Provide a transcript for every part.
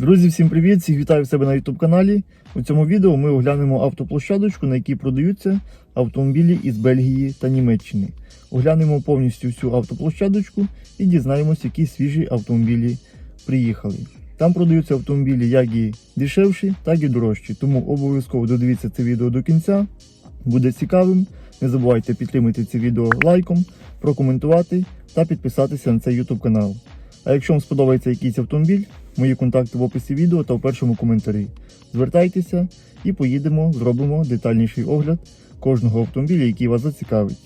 Друзі, всім привіт! Всіх вітаю в себе на YouTube каналі. У цьому відео ми оглянемо автоплощадочку, на якій продаються автомобілі із Бельгії та Німеччини. Оглянемо повністю всю автоплощадочку і дізнаємось, які свіжі автомобілі приїхали. Там продаються автомобілі як і дешевші, так і дорожчі. Тому обов'язково додивіться це відео до кінця. Буде цікавим. Не забувайте підтримати це відео лайком, прокоментувати та підписатися на цей YouTube канал. А якщо вам сподобається якийсь автомобіль, мої контакти в описі відео та в першому коментарі. Звертайтеся і поїдемо, зробимо детальніший огляд кожного автомобіля, який вас зацікавить.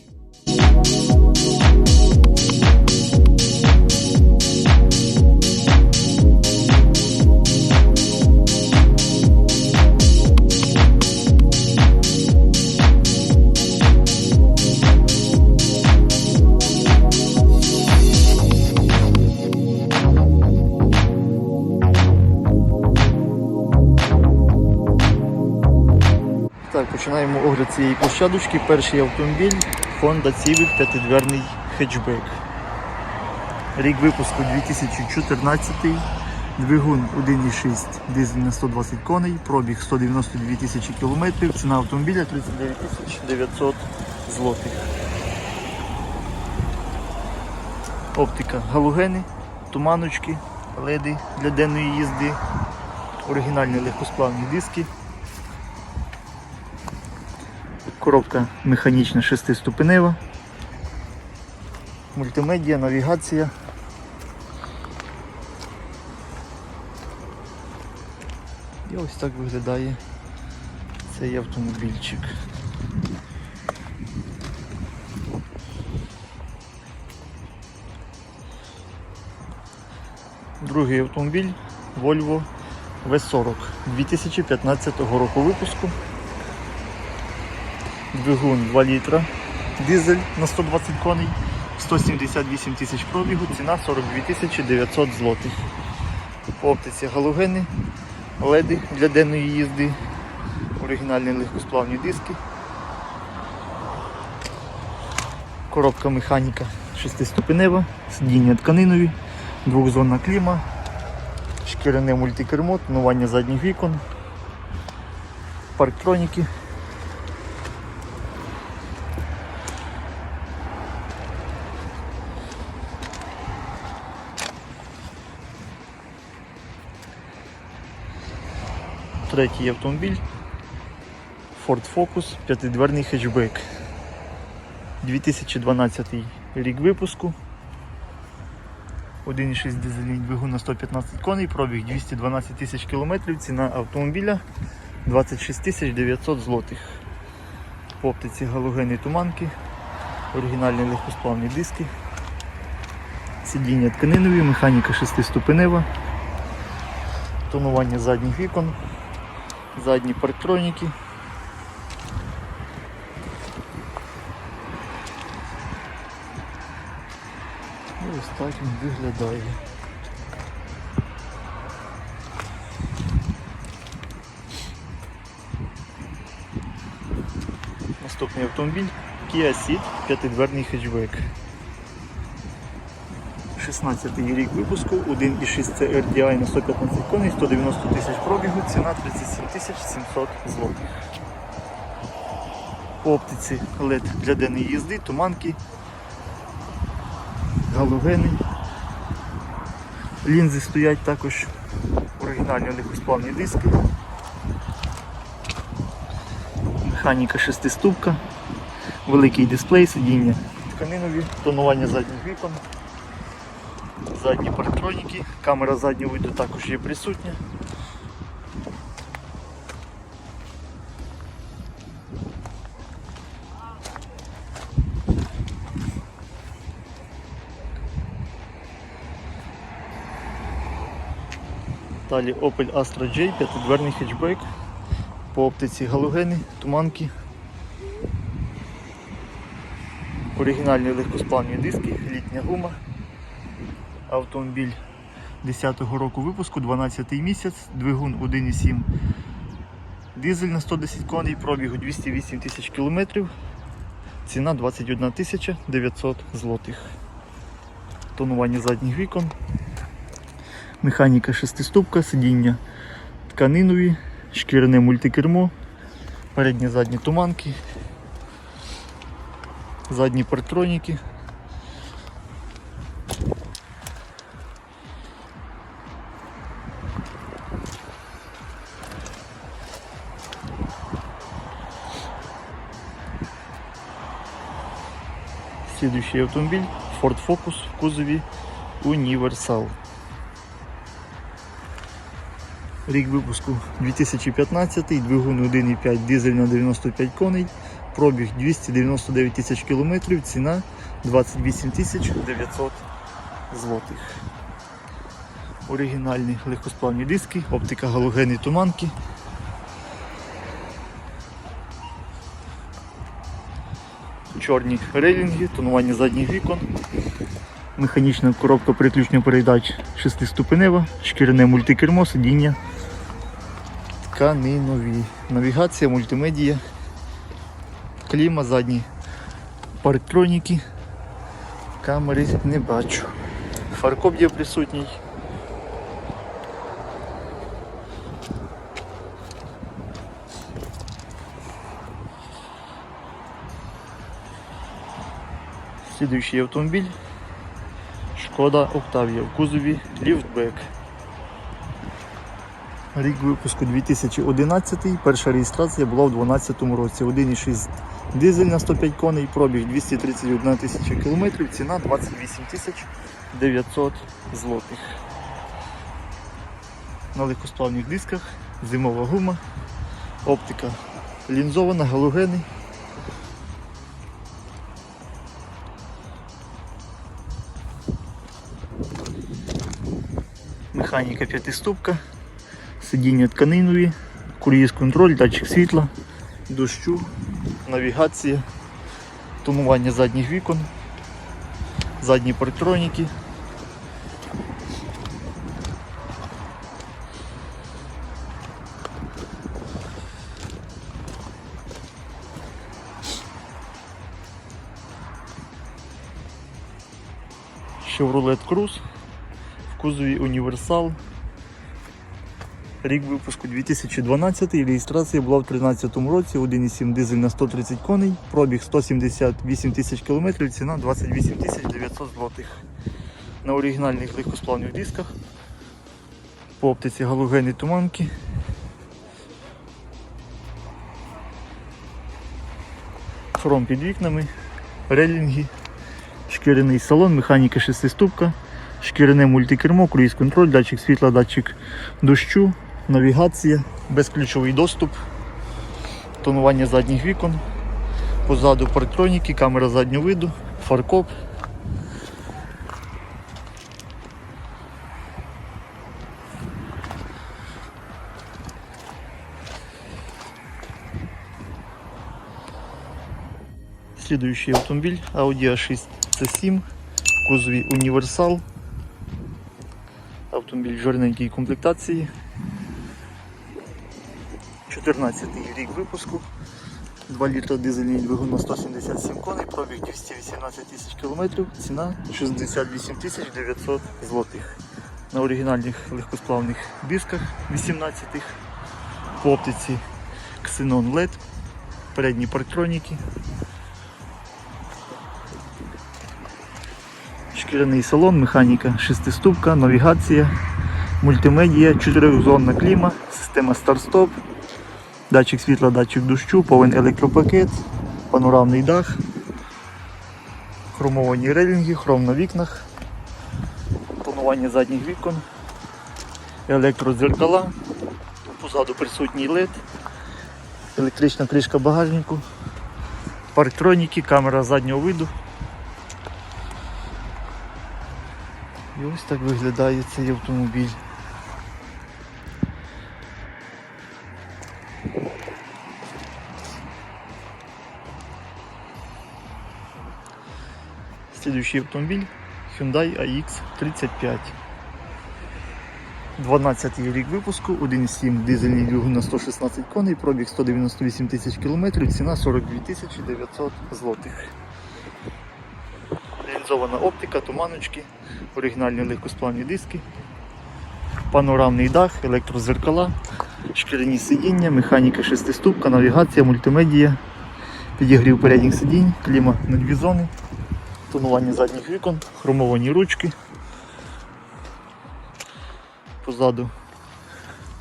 Починаємо огляд цієї площадочки. Перший автомобіль Honda Civic п'ятидверний хетчбек. Рік випуску 2014, двигун 1,6 дизель на 120 коней, пробіг 192 тисячі кілометрів, ціна автомобіля 39 тисяч 900 злотих. Оптика галогени, туманочки, леди для денної їзди, оригінальні легкосплавні диски. Коробка механічна шестиступенева. Мультимедіа, навігація. І ось так виглядає цей автомобільчик. Другий автомобіль Volvo V40 2015 року випуску. Двигун 2 літра, дизель на 120 коней, 178 тисяч пробігу, ціна 42 тисячі 900 злотих. По оптиці галогени, леди для денної їзди, оригінальні легкосплавні диски. Коробка механіка 6-ступенева, сидіння тканинові, двохзонна кліма, шкіряне мультикермо, тонування задніх вікон, парктроніки. Третій автомобіль Ford Focus, п'ятидверний хетчбек. 2012 рік випуску. 1,6 дизельний двигун на 115 коней, пробіг 212 тисяч кілометрів, ціна автомобіля 26 тисяч 900 злотих. По оптиці галогени туманки, оригінальні легкосплавні диски, сидіння тканинові, механіка 6-ступенева, тонування задніх вікон задні парктроніки. І ось так він виглядає. Наступний автомобіль Kia Ceed, п'ятидверний хетчбек. 16 рік випуску, 1,6 CRDI на 115 коней, 190 тисяч пробігу, ціна 37 тисяч 700 злотих. По оптиці LED для денної їзди, туманки, галогени. Лінзи стоять також оригінальні легкосплавні диски. Механіка шестиступка, великий дисплей, сидіння тканинові, тонування задніх вікон. Задні парктроніки, камера заднього виду також є присутня. Далі Opel Astra J, п'ятидверний хетчбек, по оптиці галогени, туманки. Оригінальні легкосплавні диски, літня гума автомобіль 10-го року випуску, 12 й місяць, двигун 1,7 дизель на 110 коней, пробігу 208 тисяч кілометрів, ціна 21 тисяча 900 злотих. Тонування задніх вікон, Механіка шестиступка, сидіння тканинові, шкіряне мультикермо, передні задні туманки, задні партроніки. Следующий автомобиль Ford Focus в кузові Універсал. Рік випуску 2015, двигун 1,5 дизель на 95 коней, пробіг 299 тисяч кілометрів, ціна 28 тисяч 900 злотих. Оригінальні легкосплавні диски, оптика галогени туманки. Чорні рейлінги, тонування задніх вікон, механічна коробка переключення передач шестиступенева, шкіряне мультикермо, сидіння тканинові. Навігація, мультимедія, кліма, задні парктроніки, камери не бачу. Фаркоп є присутній. Слідуючий автомобіль Шкода Октавія в кузові ліфтбек. Рік випуску 2011, перша реєстрація була в 2012 році. 1,6 дизель на 105 коней, пробіг 231 тисяча кілометрів, ціна 28 тисяч 900 злотих. На легкосплавних дисках, зимова гума, оптика лінзована, галогени. Механіка п'ятиступка, сидіння тканинові, круїз контроль, датчик світла, дощу, навігація, тонування задніх вікон, задні парктроніки. Chevrolet Cruze кузові Універсал. Рік випуску 2012, реєстрація була в 2013 році, 1,7 дизель на 130 коней, пробіг 178 тисяч кілометрів, ціна 28 тисяч 900 злотих. На оригінальних легкосплавних дисках. По оптиці галогени туманки. Хром під вікнами, релінги, шкіряний салон, механіка шестиступка, шкіряне мультикермо, круїз контроль, датчик світла, датчик дощу, навігація, безключовий доступ, тонування задніх вікон, позаду парктроніки, камера заднього виду, фаркоп. Следующий автомобиль Audi A6 C7 в кузові Універсал. Автомобіль в жирненькій комплектації. 14 рік випуску. 2 літра дизельний двигун на 177 коней, пробіг 218 тисяч кілометрів, ціна 68 тисяч 900 злотих. На оригінальних легкосплавних дисках 18-х, по оптиці Xenon LED, передні парктроніки, шкіряний салон, механіка шестиступка, навігація, мультимедія, чотиризонна кліма, система старт-стоп, датчик світла, датчик дощу, повен електропакет, панорамний дах, хромовані релінги, хром на вікнах, тонування задніх вікон, електродзеркала, позаду присутній LED, електрична кришка багажнику, парктроніки, камера заднього виду. І ось так виглядає цей автомобіль. Следующий автомобіль Hyundai AX35. 12 рік випуску, 1,7 дизельний двигун на 116 коней, пробіг 198 тисяч кілометрів, ціна 42 тисячі 900 злотих. Лінзована оптика, туманочки, оригінальні легкосплавні диски. панорамний дах, електрозеркала, шкіряні сидіння, механіка шестиступка, навігація, мультимедія, підігрів передніх сидінь, кліма на дві зони, тонування задніх вікон, хромовані ручки. Позаду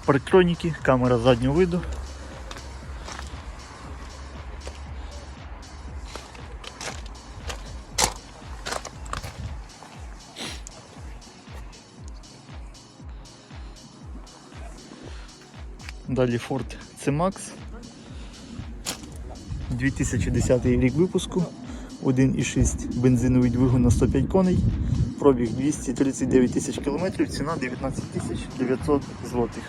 парктроніки, камера заднього виду. Далі Ford C-Max. 2010 рік випуску. 1,6 бензиновий двигун на 105 коней. Пробіг 239 тисяч кілометрів, ціна 19 тисяч 900 злотих.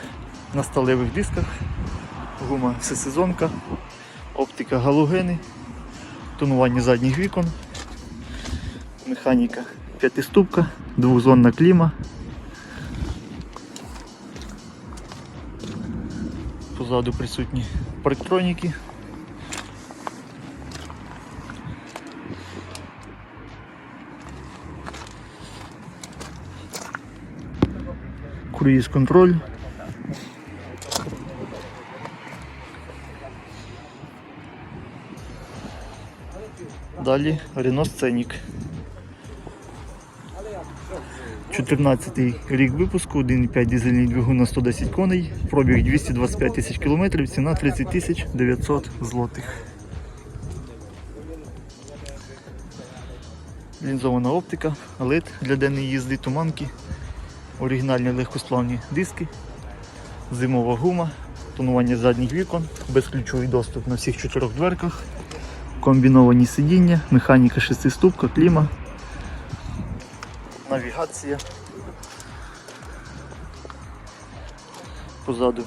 На сталевих дисках, гума всесезонка, оптика галогени, тонування задніх вікон, механіка п'ятиступка, двохзонна кліма. Позаду присутні парктроніки. Круїз контроль. Далі Renault Scenic. 14 рік випуску, 1,5 дизельний двигун на 110 коней, пробіг 225 тисяч кілометрів, ціна 30 тисяч 900 злотих. Лінзована оптика, LED для денної їзди, туманки, оригінальні легкосплавні диски, зимова гума, тонування задніх вікон, безключовий доступ на всіх чотирьох дверках, комбіновані сидіння, механіка шестиступка, кліма, навігація. Позаду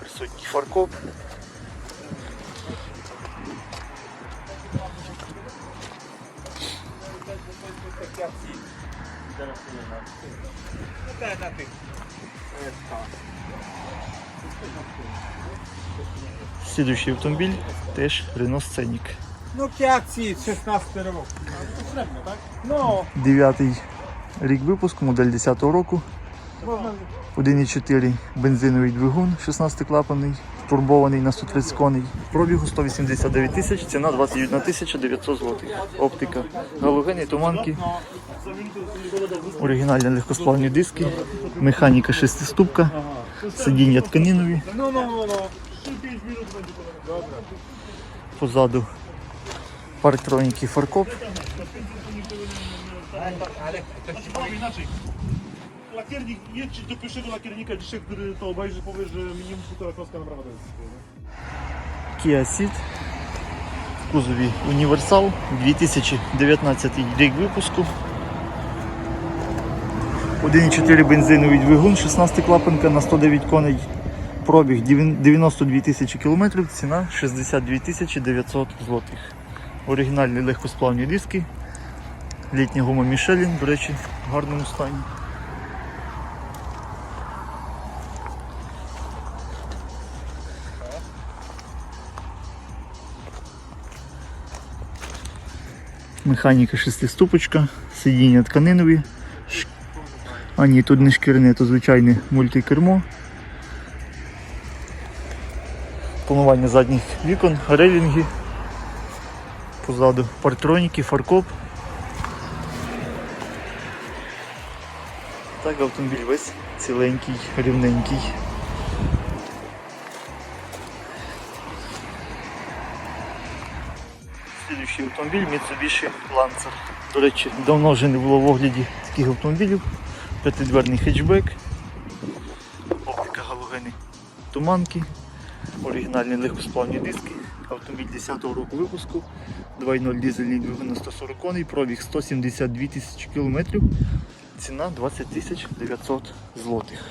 присутній фаркоп. Слідуючий автомобіль теж Renault Scenic. Ну, акції 16 років. так? Ну, Дев'ятий рік випуску, модель 10-го року. можна 1,4 бензиновий двигун 16-клапаний, турбований на 130 коней. Пробігу 189 тисяч, ціна 21 тисяча 900 злотих. Оптика, галогени, туманки, оригінальні легкосплавні диски, механіка шестиступка, сидіння тканинові, позаду парктроніки фаркоп. Lakiernik, jedź do pierwszego lakiernika dzisiaj, który to obejrzy, powie, że minimum półtora kroska naprawa to jest. Kia Ceed в кузові Універсал 2019 рік випуску. 1,4 бензиновий двигун, 16 клапанка на 109 коней. Пробіг 92 тисячі кілометрів, ціна 62 тисячі 900 злотих. Оригінальні легкосплавні диски. Літня гума Мішелін, до речі, в гарному стані. Механіка шестиступочка, сидіння тканинові. А ні, тут не шкірне, то звичайне мультикермо. Планування задніх вікон, релінги. Позаду партроніки, фаркоп. Так, автомобіль весь ціленький, рівненький. Слідуючий автомобіль Mitsubishi Lancer. До речі, давно вже не було в огляді таких автомобілів. П'ятидверний хетчбек, оптика галогени туманки, оригінальні легкосплавні диски, автомобіль 10-го року випуску, 2.0 дизельний двигун на 140 коней, пробіг 172 тисячі кілометрів, ціна 20 тисяч 900 злотих.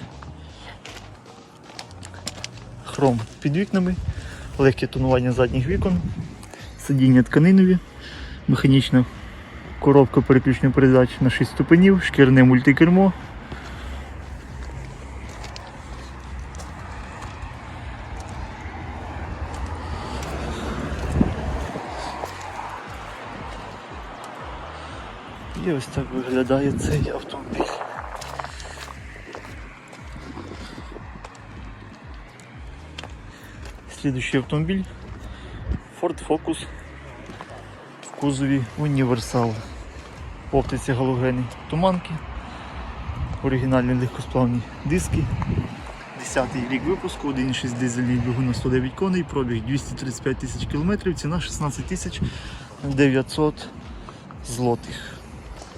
Хром під вікнами, легке тонування задніх вікон, сидіння тканинові, механічна коробка переключної передач на 6 ступенів, шкірне мультикермо. І ось так виглядає цей автомобіль. Слідуючий автомобіль Ford Focus в кузові Універсал. В оптиці галогени туманки, оригінальні легкосплавні диски. 10-й рік випуску, 1,6 дизельний двигун на 109 коней, пробіг 235 тисяч кілометрів, ціна 16 тисяч 900 злотих.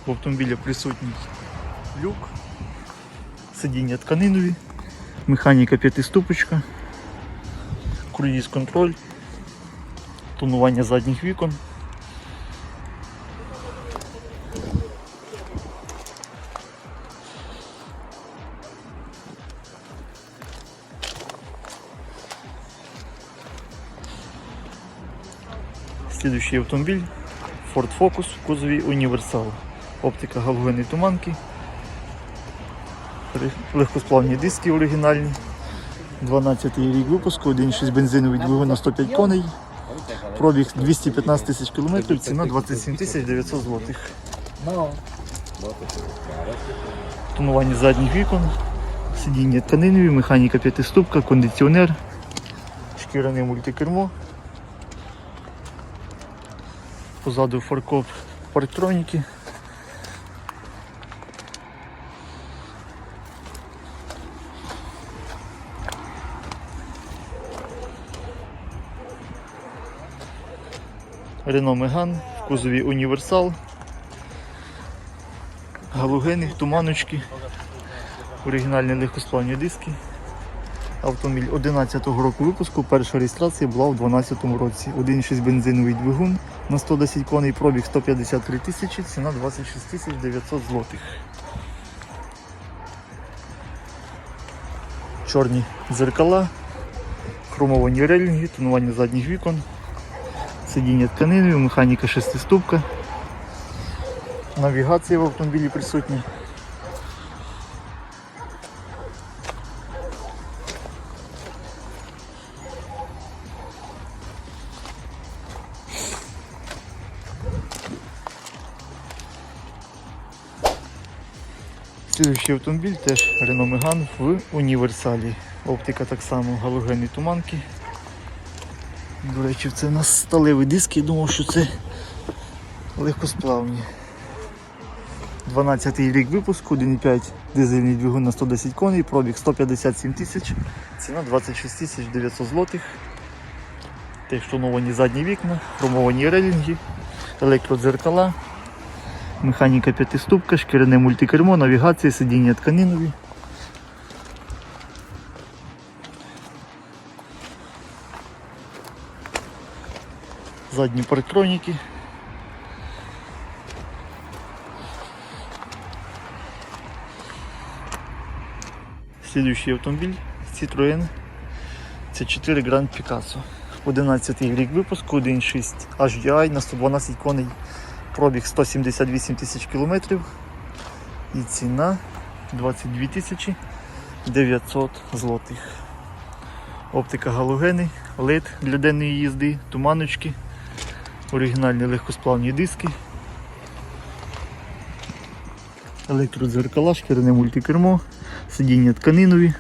В автомобілі присутній люк, сидіння тканинові, механіка п'ятиступочка, круїз контроль, тонування задніх вікон. Слідуючий автомобіль Ford Focus в кузові Універсал. Оптика галогенної туманки. Легкосплавні диски оригінальні. 12 рік випуску, 1,6 бензиновий двигун на 105 коней. Пробіг 215 тисяч кілометрів, ціна 27 тисяч 900 злотих. Тонування задніх вікон, сидіння тканинові, механіка п'ятиступка, кондиціонер, шкіряне мультикермо. Позаду фаркоп парктроніки. Рено Меган в кузові Універсал. Галогени, туманочки, оригінальні легкосплавні диски. Автомобіль 11-го року випуску, перша реєстрація була у 12-му році. 1,6 бензиновий двигун на 110 коней, пробіг 153 тисячі, ціна 26 тисяч 900 злотих. Чорні дзеркала, хромовані релінги, тонування задніх вікон, сидіння тканиною, механіка шестиступка, навігація в автомобілі присутня. Слідуючий автомобіль теж Renault Megane в універсалі. Оптика так само галогенні туманки. До речі, це у нас сталеві диски, я думав, що це легкосплавні. 12 й рік випуску, 1,5 дизельний двигун на 110 коней, пробіг 157 тисяч, ціна 26 тисяч 900 злотих. Теж тоновані задні вікна, хромовані релінги, електродзеркала, механіка п'ятиступка, шкіряне мультикермо, навігація, сидіння тканинові. Задні парктроніки. Слідуючий автомобіль Citroën C4 Grand Picasso. 11 рік випуску, 1.6 HDI на 112 коней. Пробіг 178 тисяч кілометрів. І ціна 22 тисячі 900 злотих. Оптика галогени, LED для денної їзди, туманочки, оригінальні легкосплавні диски, електродзеркала, шкіряне мультикермо, сидіння тканинові.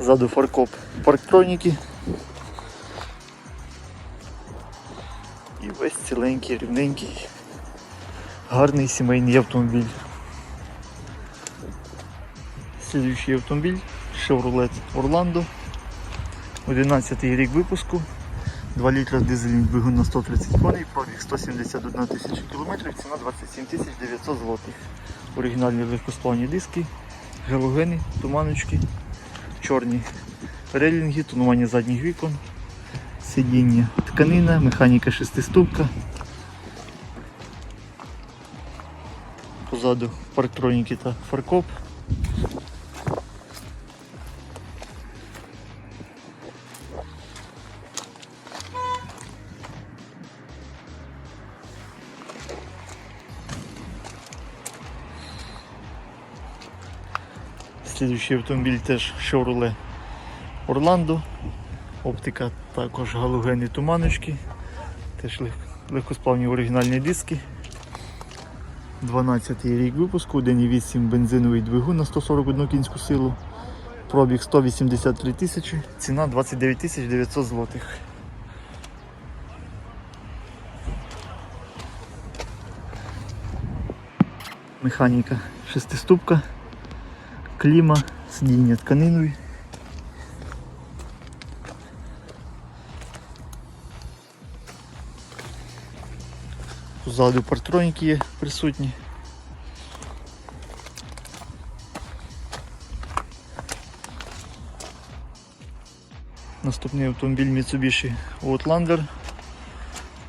Ззаду фаркоп парктроніки. І весь ціленький, рівненький, гарний сімейний автомобіль. Слідуючий автомобіль Chevrolet Orlando. 11 рік випуску. 2 літра дизельний двигун на 130 коней, пробіг 171 тисяча кілометрів, ціна 27 тисяч 900 злотих. Оригінальні легкосплавні диски, галогени, туманочки, чорні релінги, тонування задніх вікон, сидіння тканина, механіка шестиступка. Позаду парктроніки та фаркоп. Слідуючий автомобіль теж Chevrolet Orlando. Оптика також галогенні туманочки. Теж лег- легкосплавні оригінальні диски. 12 рік випуску, 1,8 бензиновий двигун на 141 кінську силу. Пробіг 183 тисячі, ціна 29 тисяч 900 злотих. Механіка шестиступка, кліма, сидіння тканиною. Позаду партроніки є присутні. Наступний автомобіль Mitsubishi Outlander.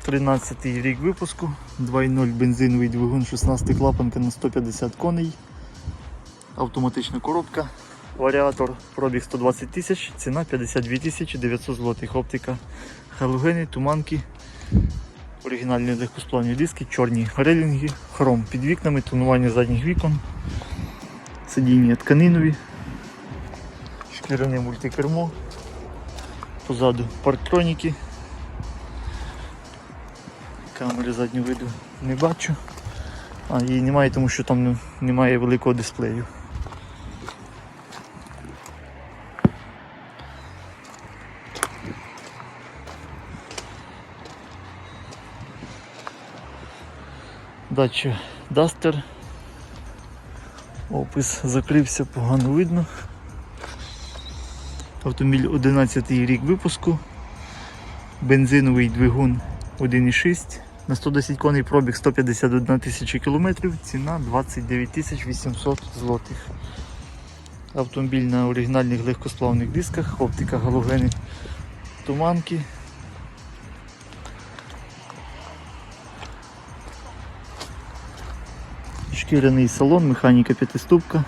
13 рік випуску, 2.0 бензиновий двигун, 16 клапанка на 150 коней, автоматична коробка, варіатор, пробіг 120 тисяч, ціна 52 тисячі 900 злотих, оптика, галогени, туманки, оригінальні легкосплавні диски, чорні релінги, хром під вікнами, тонування задніх вікон, сидіння тканинові, шкіряне мультикермо, позаду парктроніки. Камери заднього виду не бачу. А її немає, тому що там немає великого дисплею. Дача Duster. Опис закрився, погано видно. Автомобіль 11 рік випуску. Бензиновий двигун 1,6 на 110 коней пробіг 151 тисяча кілометрів, ціна 29 тисяч 800 злотих. Автомобіль на оригінальних легкосплавних дисках, оптика галогени, туманки. Шкіряний салон, механіка п'ятиступка.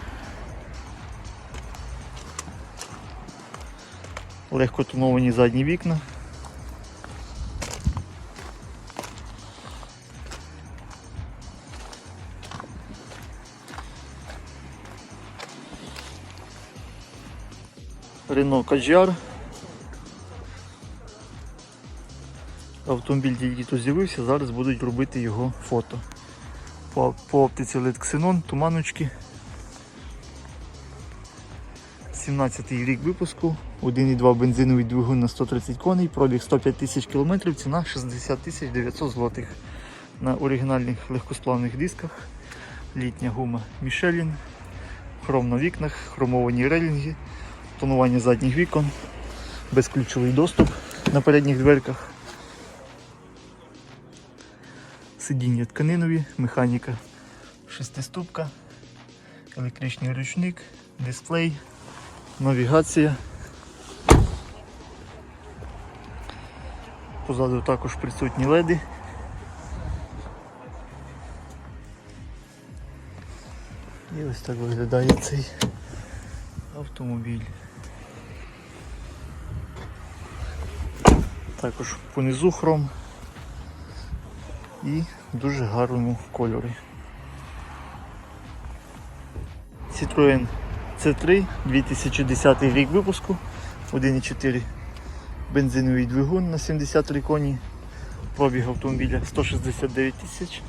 Легко тоновані задні вікна. Рено Каджар. Автомобіль тільки тут з'явився, зараз будуть робити його фото. По, по оптиці Xenon, туманочки. 17 рік випуску, 1,2 бензиновий двигун на 130 коней, пробіг 105 тисяч кілометрів, ціна 60 тисяч 900 злотих. На оригінальних легкосплавних дисках. Літня гума Michelin, хром на вікнах, хромовані релінги, тонування задніх вікон, безключовий доступ на передніх дверках. Сидіння тканинові, механіка шестиступка, електричний ручник, дисплей, навігація. Позаду також присутні леди. І ось так виглядає цей автомобіль. Також понизу хром і дуже гарному кольорі. Citroen C3 2010 рік випуску, 1,4 бензиновий двигун на 73 коні, пробіг автомобіля 169 тисяч,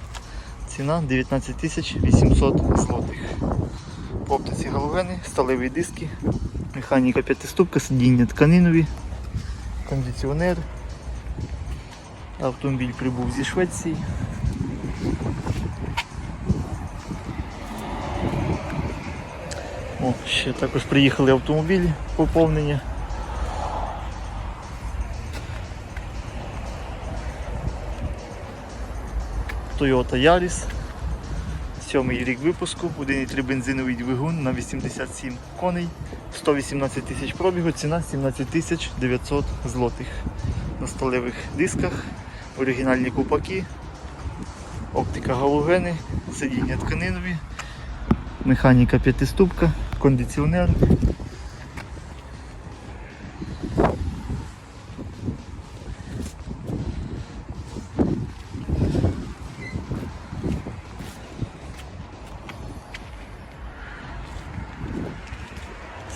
ціна 19 тисяч 800 злотих. По оптиці галогени, сталеві диски, механіка п'ятиступка, сидіння тканинові, кондиціонер. Автомобіль прибув зі Швеції. О, ще також приїхали автомобілі поповнення. Toyota Yaris. Сьомий рік випуску, 1,3 бензиновий двигун на 87 коней, 118 тисяч пробігу, ціна 17 тисяч 900 злотих. На сталевих дисках, оригінальні купаки, оптика галогени, сидіння тканинові, механіка п'ятиступка, кондиціонер.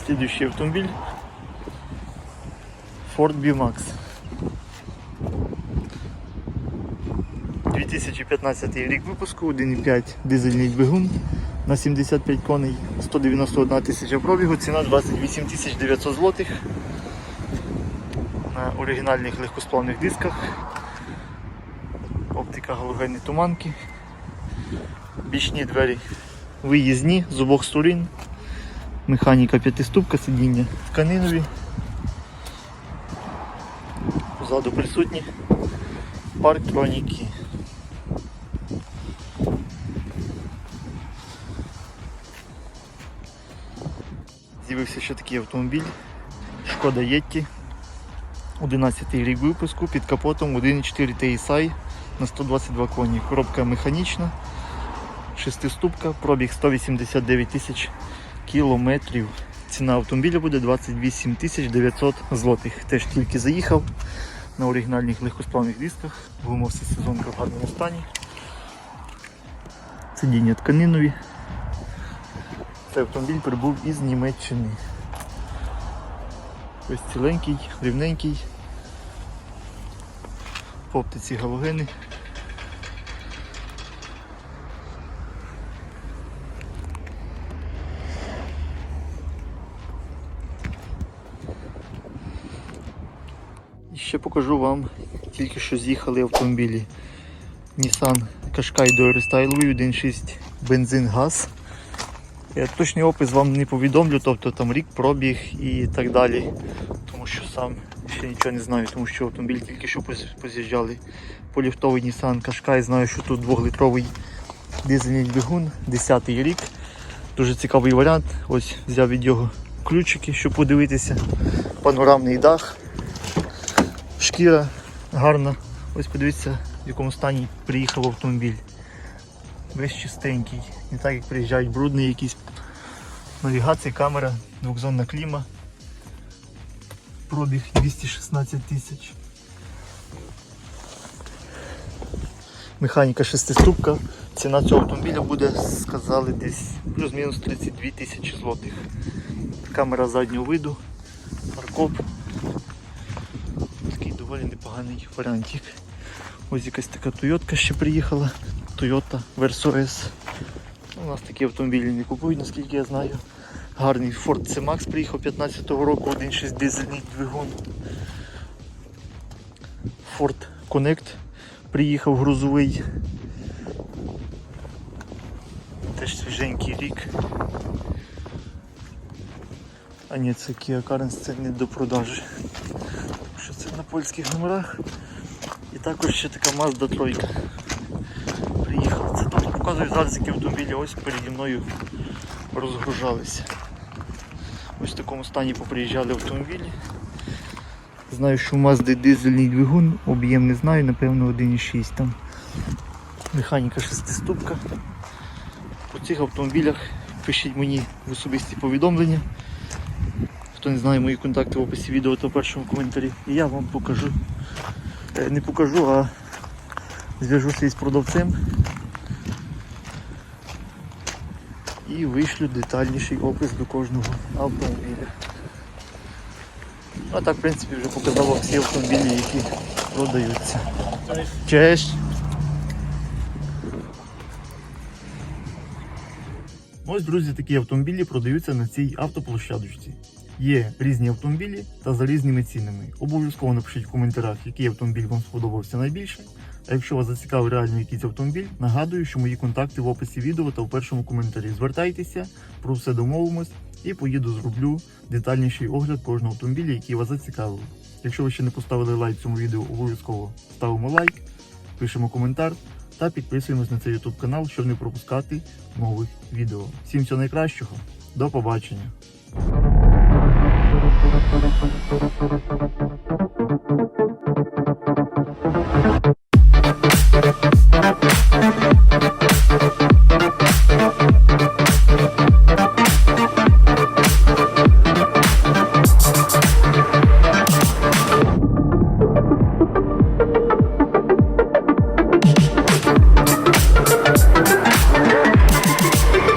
Следующий автомобиль Ford B-Max. 2015 рік випуску, 1,5 дизельний двигун на 75 коней, 191 тисяча пробігу, ціна 28 тисяч 900 злотих на оригінальних легкосплавних дисках. Оптика галогенні туманки. Бічні двері виїзні з обох сторін. Механіка п'ятиступка, сидіння тканинові. Позаду присутні парктроніки. З'явився ще такий автомобіль. Шкода Єтті. 11 рік випуску під капотом 1.4 TSI на 122 коні. Коробка механічна, шестиступка, пробіг 189 тисяч кілометрів. Ціна автомобіля буде 28 тисяч 900 злотих. Теж тільки заїхав на оригінальних легкосплавних дисках. Гума все сезонка в гарному стані. Сидіння тканинові. Цей автомобіль прибув із Німеччини. Ось ціленький, рівненький. По оптиці галогени. І ще покажу вам тільки що з'їхали автомобілі. Nissan Qashqai до рестайловий 1.6 бензин газ. Я точний опис вам не повідомлю, тобто там рік пробіг і так далі. Тому що сам ще нічого не знаю, тому що автомобіль тільки що поз'їжджали. Поліфтовий Nissan Qashqai, знаю, що тут 2-літровий дизельний двигун, 10-й рік. Дуже цікавий варіант. Ось взяв від його ключики, щоб подивитися. Панорамний дах, шкіра гарна. Ось подивіться, в якому стані приїхав автомобіль. Весь чистенький. Не так як приїжджають брудний якийсь. Навігація, камера, двохзонна кліма. Пробіг 216 тисяч. Механіка шестиступка. Ціна цього автомобіля буде, сказали, десь плюс-мінус 32 тисячі злотих. Камера заднього виду, паркоп. Такий доволі непоганий варіантик. Ось якась така Тойотка ще приїхала. Toyota Verso S. У нас такі автомобілі не купують, наскільки я знаю. Гарний Ford C-Max приїхав 15-го року, 1.6 дизельний двигун. Ford Connect приїхав грузовий. Теж свіженький рік. А ні, це Kia Carens, це не до продажі. Тому що це на польських номерах. І також ще така Mazda 3 приїхала. Це тут показую зараз, які автомобілі ось переді мною розгружалися. Ось в такому стані поприїжджали автомобілі. Знаю, що в Mazda дизельний двигун, об'єм не знаю, напевно 1,6 там. Механіка шестиступка. По цих автомобілях пишіть мені в особисті повідомлення. Хто не знає мої контакти в описі відео та в першому коментарі. І я вам покажу. Е, Не покажу, а зв'яжуся із продавцем і вишлю детальніший опис до кожного автомобіля. А так, в принципі, вже показав всі автомобілі, які продаються. Честь! Ось, друзі, такі автомобілі продаються на цій автоплощадочці. Є різні автомобілі та за різними цінами. Обов'язково напишіть в коментарях, який автомобіль вам сподобався найбільше. А якщо вас зацікавив реально якийсь автомобіль, нагадую, що мої контакти в описі відео та в першому коментарі. Звертайтеся, про все домовимось і поїду зроблю детальніший огляд кожного автомобіля, який вас зацікавив. Якщо ви ще не поставили лайк цьому відео, обов'язково ставимо лайк, пишемо коментар та підписуємось на цей YouTube канал, щоб не пропускати нових відео. Всім всього найкращого, до побачення! thank you.